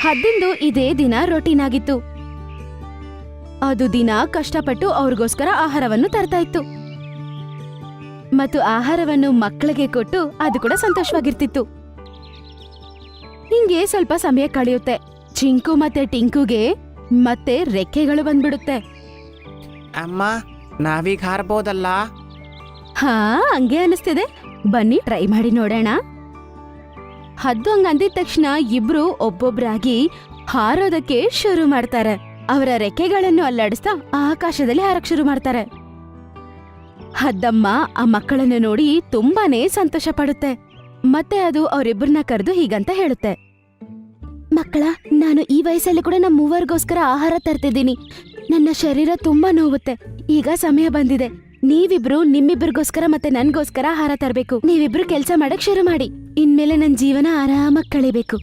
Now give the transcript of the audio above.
ಹದ್ದಿಂದು ಇದೇ ದಿನ ರೊಟೀನ್ ಆಗಿತ್ತು. ಅದು ದಿನ ಕಷ್ಟಪಟ್ಟು ಅವ್ರಿಗೋಸ್ಕರ ಆಹಾರವನ್ನು ತರ್ತಾ ಇತ್ತು. ಮತ್ತು ಆಹಾರವನ್ನು ಮಕ್ಕಳಿಗೆ ಕೊಟ್ಟು ಅದು ಕೂಡ ಸಂತೋಷವಾಗಿರ್ತಿತ್ತು. ಹಿಂಗೆ ಸ್ವಲ್ಪ ಸಮಯ ಕಳೆಯುತ್ತೆ. ಚಿಂಕು ಮತ್ತೆ ಟಿಂಕುಗೆ ಮತ್ತೆ ರೆಕ್ಕೆಗಳು ಬಂದ್ಬಿಡುತ್ತೆ. ಅಮ್ಮ ನಾವೀಗ ಹಾರ್ಬೋದಲ್ಲ? ಹಾ ಹಂಗೆ ಅನಿಸ್ತಿದೆ. ಬನ್ನಿ ಟ್ರೈ ಮಾಡಿ ನೋಡೋಣ. ಹದ್ದು ಅಂದಿದ ತಕ್ಷಣ ಇಬ್ರು ಒಬ್ಬೊಬ್ರಾಗಿ ಹಾರೋದಕ್ಕೆ ಶುರು ಮಾಡ್ತಾರೆ. ಅವರ ರೆಕ್ಕೆಗಳನ್ನು ಅಲ್ಲಾಡಿಸ್ತಾ ಆಕಾಶದಲ್ಲಿ ಹಾರಕ್ ಶುರು ಮಾಡ್ತಾರೆ. ಹದ್ದಮ್ಮ ಆ ಮಕ್ಕಳನ್ನು ನೋಡಿ ತುಂಬಾನೇ ಸಂತೋಷ ಪಡುತ್ತೆ. ಮತ್ತೆ ಅದು ಅವರಿಬ್ಬರನ್ನ ಕರೆದು ಹೀಗಂತ ಹೇಳುತ್ತೆ. ಮಕ್ಕಳ, ನಾನು ಈ ವಯಸ್ಸಲ್ಲಿ ಕೂಡ ನಮ್ಮ ಮೂವರ್ಗೋಸ್ಕರ ಆಹಾರ ತರ್ತಿದ್ದೀನಿ. ನನ್ನ ಶರೀರ ತುಂಬಾ ನೋವುತ್ತೆ. ಈಗ ಸಮಯ ಬಂದಿದೆ. ನೀವಿಬ್ರು ನಿಮ್ಮಿಬ್ಬರಿಗೋಸ್ಕರ ಮತ್ತೆ ನನ್ಗೋಸ್ಕರ ಆಹಾರ ತರಬೇಕು. ನೀವಿಬ್ರು ಕೆಲಸ ಮಾಡಕ್ ಶುರು ಮಾಡಿ. ಇನ್ಮೇಲೆ ನನ್ನ ಜೀವನ ಆರಾಮಾಗಿ ಕಳಿಬೇಕು.